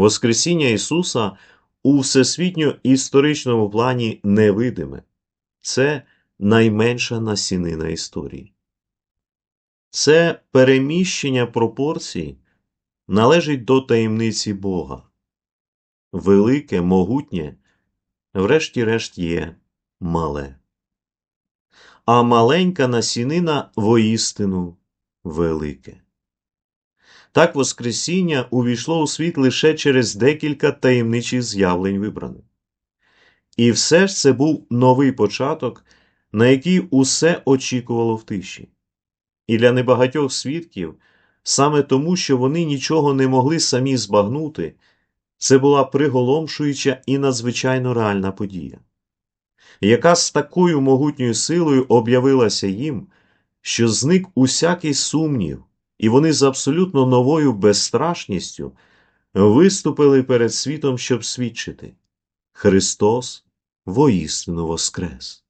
Воскресіння Ісуса у всесвітньо історичному плані невидиме. Це найменша насінина історії. Це переміщення пропорцій належить до таємниці Бога. Велике, могутнє, врешті-решт є мале. А маленька насінина воістину велике. Так Воскресіння увійшло у світ лише через декілька таємничих з'явлень вибраних. І все ж це був новий початок, на який усе очікувало в тиші. І для небагатьох свідків, саме тому, що вони нічого не могли самі збагнути, це була приголомшуюча і надзвичайно реальна подія, яка з такою могутньою силою об'явилася їм, що зник усякий сумнів, і вони з абсолютно новою безстрашністю виступили перед світом, щоб свідчити Христос воістину воскрес.